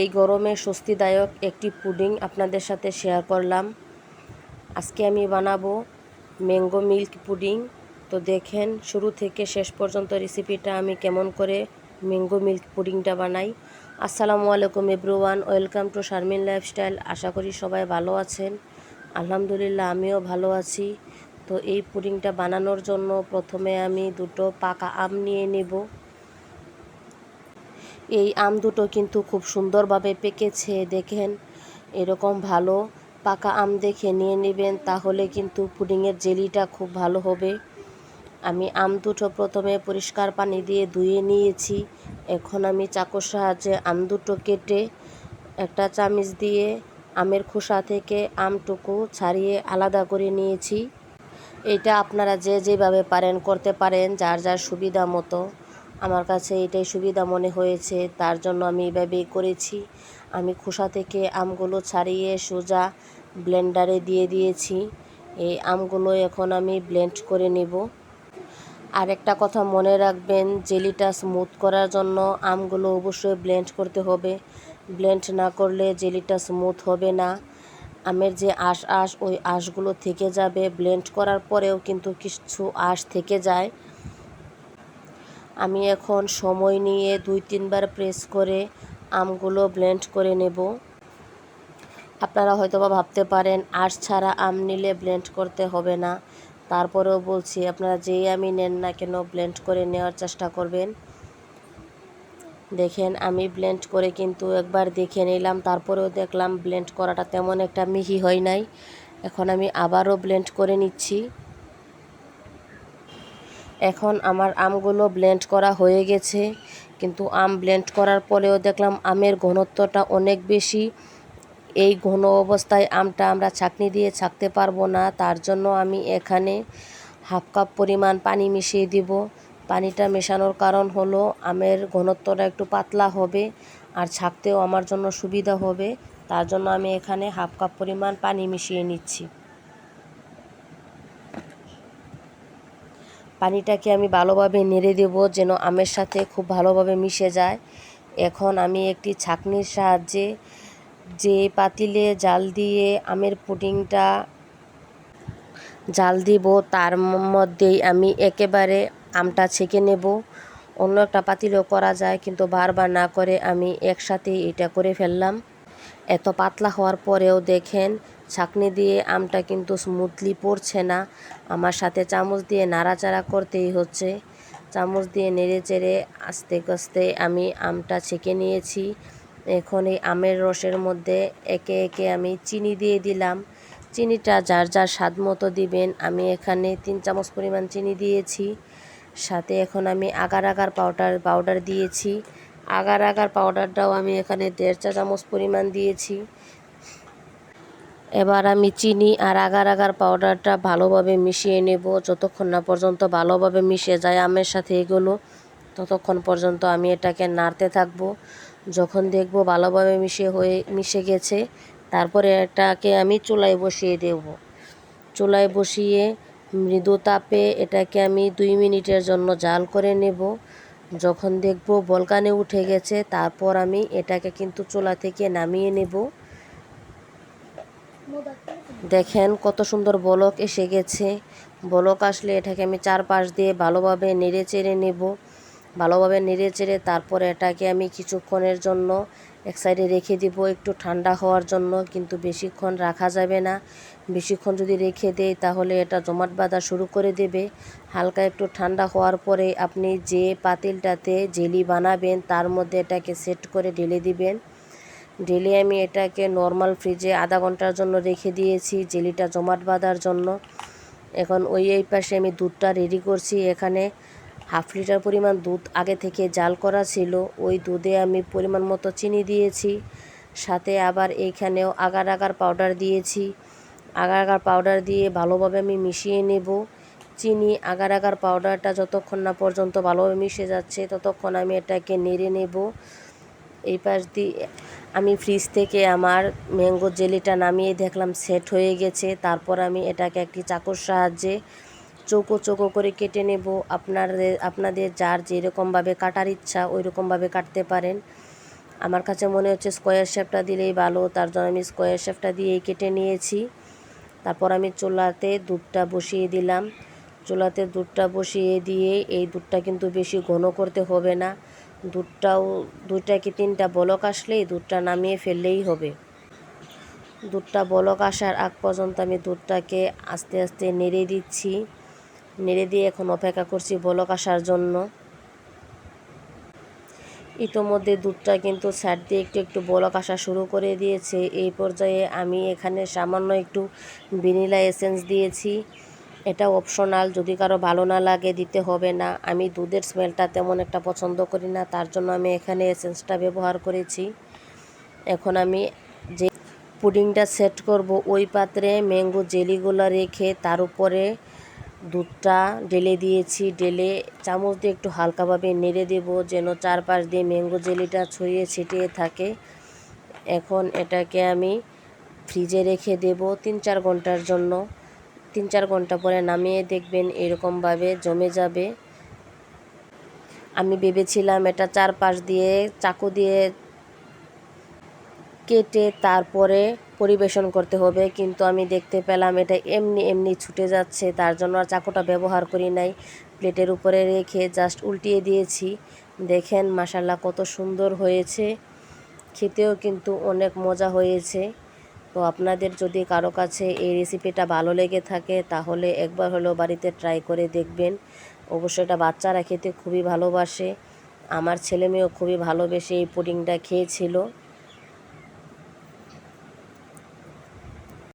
এই গরমে স্বস্তিদায়ক একটি পুডিং আপনাদের সাথে শেয়ার করলাম। আজকে আমি বানাবো ম্যাঙ্গো মিল্ক পুডিং তো দেখেন, শুরু থেকে শেষ পর্যন্ত রেসিপিটা আমি কেমন করে ম্যাঙ্গো মিল্ক পুডিংটা বানাই। আসসালামু আলাইকুম everyone welcome to Sharmin lifestyle আশা করি সবাই ভালো আছেন। আলহামদুলিল্লাহ, আমিও ভালো আছি। তো এই পুডিংটা বানানোর জন্য প্রথমে আমি দুটো পাকা আম নিয়ে নেব। এই আম দুটো কিন্তু খুব সুন্দরভাবে পেকেছে, দেখেন। এরকম ভালো পাকা আম দেখে নিয়ে নেবেন, তাহলে কিন্তু পুডিংয়ের জেলিটা খুব ভালো হবে। আমি আম দুটো প্রথমে পরিষ্কার পানি দিয়ে ধুয়ে নিয়েছি। এখন আমি চাকুর সাহায্যে আম দুটো কেটে একটা চামিচ দিয়ে আমের খোসা থেকে আমটুকু ছাড়িয়ে আলাদা করে নিয়েছি। এটা আপনারা যে যেভাবে পারেন করতে পারেন, যার যার সুবিধা মতো। আমার কাছে এটাই সুবিধা মনে হয়েছে, তার জন্য আমি এভাবেই করেছি। আমি খোসা থেকে আমগুলো ছাড়িয়ে সোজা ব্লেন্ডারে দিয়ে দিয়েছি। এই আমগুলো এখন আমি ব্লেন্ড করে নেব। আর একটা কথা মনে রাখবেন, জেলিটা স্মুথ করার জন্য আমগুলো অবশ্যই ব্লেন্ড করতে হবে। ব্লেন্ড না করলে জেলিটা স্মুথ হবে না। আমের যে আঁশ আঁশ, ওই আঁশগুলো থেকে যাবে। ব্লেন্ড করার পরেও কিন্তু কিছু আঁশ থেকে যায়। আমি এখন সময় নিয়ে দুই তিনবার প্রেস করে আমগুলো ব্লেন্ড করে নেব। আপনারা হয়তো বা ভাবতে পারেন, আঁশ ছাড়া আম নিলে ব্লেন্ড করতে হবে না। তারপরেও বলছি, আপনারা যেই আমি নেন না কেন ব্লেন্ড করে নেওয়ার চেষ্টা করবেন। দেখেন, আমি ব্লেন্ড করে কিন্তু একবার দেখে নিলাম, তারপরেও দেখলাম ব্লেন্ড করাটা তেমন একটা মিহি হয় নাই। এখন আমি আবারও ব্লেন্ড করে নিচ্ছি। এখন আমার আমগুলো ব্লেন্ড করা হয়ে গেছে। কিন্তু আম ব্লেন্ড করার পরেও দেখলাম আমের ঘনত্বটা অনেক বেশি। এই ঘন অবস্থায় আমটা আমরা ছাকনি দিয়ে ছাকতে পারব না, তার জন্য আমি এখানে হাফ কাপ পরিমাণ পানি মিশিয়ে দিব। পানিটা মেশানোর কারণ হলো আমের ঘনত্বটা একটু পাতলা হবে আর ছাকতেও আমার জন্য সুবিধা হবে, তার জন্য আমি এখানে হাফ কাপ পরিমাণ পানি মিশিয়ে নিচ্ছি। পানিটাকে আমি ভালোভাবে নেড়ে দেব যেন আমের সাথে খুব ভালোভাবে মিশে যায়। এখন আমি একটি ছাকনির সাহায্যে যে পাতিলে জাল দিয়ে আমের পুডিংটা জাল দিব, তার মধ্যেই আমি একেবারে আমটা ছেঁকে নেব। অন্য একটা পাতিলেও করা যায়, কিন্তু বারবার না করে আমি একসাথে এটা করে ফেললাম। এত পাতলা হওয়ার পরেও দেখেন ছাকনি দিয়ে আমটা কিন্তু স্মুথলি পড়ছে না। আমার সাথে চামচ দিয়ে নাড়াচাড়া করতেই হচ্ছে। চামচ দিয়ে নেড়ে চেড়ে আস্তে আস্তে আমি আমটা ছেঁকে নিয়েছি। এখন এই আমের রসের মধ্যে একে একে আমি চিনি দিয়ে দিলাম। চিনিটা যার যার স্বাদ মতো দিবেন, আমি এখানে তিন চামচ পরিমাণ চিনি দিয়েছি। সাথে এখন আমি আগার আগার পাউডার পাউডার দিয়েছি। আগার আগার পাউডারটাও আমি এখানে দেড় চা চামচ পরিমাণ দিয়েছি। এবার আমি চিনি আর আগার আগার পাউডারটা ভালোভাবে মিশিয়ে নেব। যতক্ষণ না পর্যন্ত ভালোভাবে মিশে যায় আমের সাথে এগুলো, ততক্ষণ পর্যন্ত আমি এটাকে নাড়তে থাকব। যখন দেখব ভালোভাবে মিশে হয়ে, মিশে গেছে, তারপরে এটাকে আমি চুলায় বসিয়ে দেব। চুলায় বসিয়ে মৃদু তাপে এটাকে আমি দুই মিনিটের জন্য জাল করে নেব। যখন দেখব বলকানে উঠে গেছে, তারপর আমি এটাকে কিন্তু চুলা থেকে নামিয়ে নেব। দেখেন কত সুন্দর বলক এসে গেছে। বলক আসলে এটাকে আমি চারপাশ দিয়ে ভালোভাবে নেড়ে চেড়ে নেব। ভালোভাবে নেড়ে চেড়ে তারপরে এটাকে আমি কিছুক্ষণের জন্য এক সাইডে রেখে দিব। একটু ঠান্ডা হওয়ার জন্য কিন্তু বেশিক্ষণ রাখা যাবে না। বেশিক্ষণ যদি রেখে দেয় তাহলে এটা জমাট বাঁধা শুরু করে দেবে। হালকা একটু ঠান্ডা হওয়ার পরে আপনি যে পাতিলটাতে জেলি বানাবেন তার মধ্যে এটাকে সেট করে ঢেলে দিবেন। ঢেলে আমি এটাকে নর্মাল ফ্রিজে আধা ঘণ্টার জন্য রেখে দিয়েছি, জেলিটা জমাট বাঁধার জন্য। এখন ওই, এই পাশে আমি দুধটা রেডি করছি। এখানে হাফ লিটার পরিমাণ দুধ আগে থেকে জাল করা ছিল। ওই দুধে আমি পরিমাণ মতো চিনি দিয়েছি। সাথে আবার এইখানেও আগার আগার পাউডার দিয়েছি। আগার আগার পাউডার দিয়ে ভালোভাবে আমি মিশিয়ে নেব। চিনি আগার আগার পাউডারটা যতক্ষণ না পর্যন্ত ভালোভাবে মিশে যাচ্ছে, ততক্ষণ আমি এটাকে নেড়ে নেব। এই পাশ দিয়ে আমি ফ্রিজ থেকে আমার ম্যাঙ্গো জেলিটা নামিয়ে দেখলাম সেট হয়ে গেছে। তারপর আমি এটাকে একটি চাকুর সাহায্যে চৌকো চৌকো করে কেটে নেব। আপনাদের আপনাদের যার যেরকমভাবে কাটার ইচ্ছা ওই রকমভাবে কাটতে পারেন। আমার কাছে মনে হচ্ছে স্কোয়ার শেপটা দিলেই ভালো, তার জন্য আমি স্কোয়ার শেপটা দিয়েই কেটে নিয়েছি। তারপর আমি চুলাতে দুধটা বসিয়ে দিলাম। চুলাতে দুধটা বসিয়ে দিয়ে এই দুধটা কিন্তু বেশি ঘন করতে হবে না। দুধটাও দুইটা কি তিনটা বলক আসলেই দুধটা নামিয়ে ফেললেই হবে। দুধটা বলক আসার আগ পর্যন্ত আমি দুধটাকে আস্তে আস্তে নেড়ে দিচ্ছি। নেড়ে দিয়ে এখন অপেক্ষা করছি বলক আসার জন্য। ইতোমধ্যে দুধটা কিন্তু স্যাট দিয়ে একটু একটু বলক আসা শুরু করে দিয়েছে। এই পর্যায়ে আমি এখানে সামান্য একটু ভ্যানিলা এসেন্স দিয়েছি। এটা অপশনাল যদি কারও ভালো না লাগে দিতে হবে না। আমি দুধের স্মেলটা তেমন একটা পছন্দ করি না, তার জন্য আমি এখানে এসেন্সটা ব্যবহার করেছি। এখন আমি যে পুডিংটা সেট করব, ওই পাত্রে ম্যাঙ্গো জেলিগুলো রেখে তার উপরে দুধটা ঢেলে দিয়েছি। ঢেলে চামচ দিয়ে একটু হালকাভাবে নেড়ে দেব, যেন চারপাশ দিয়ে ম্যাঙ্গো জেলিটা ছড়িয়ে ছিটিয়ে থাকে। এখন এটাকে আমি ফ্রিজে রেখে দেব তিন চার ঘণ্টার জন্য। তিন চার ঘণ্টা পরে নামিয়ে দেখবেন এরকমভাবে জমে যাবে। আমি ভেবেছিলাম এটা চারপাশ দিয়ে, চাকু দিয়ে কেটে তারপরে পরিবেশন করতে হবে, কিন্তু আমি দেখতে পেলাম এটা এমনি এমনি ছুটে যাচ্ছে, তার জন্য আর চাকুটা ব্যবহার করি নাই। প্লেটের উপরে রেখে জাস্ট উল্টিয়ে দিয়েছি। দেখেন মাসাল্লাহ কত সুন্দর হয়েছে। খেতেও কিন্তু অনেক মজা হয়েছে। তো আপনাদের যদি কারও কাছে এই রেসিপিটা ভালো লেগে থাকে, তাহলে একবার হলো বাড়িতে ট্রাই করে দেখবেন। অবশ্যই এটা বাচ্চারা খেতে খুবই ভালোবাসে। আমার ছেলে মেয়েও খুবই ভালোবেসে এই পুডিংটা খেয়েছিল।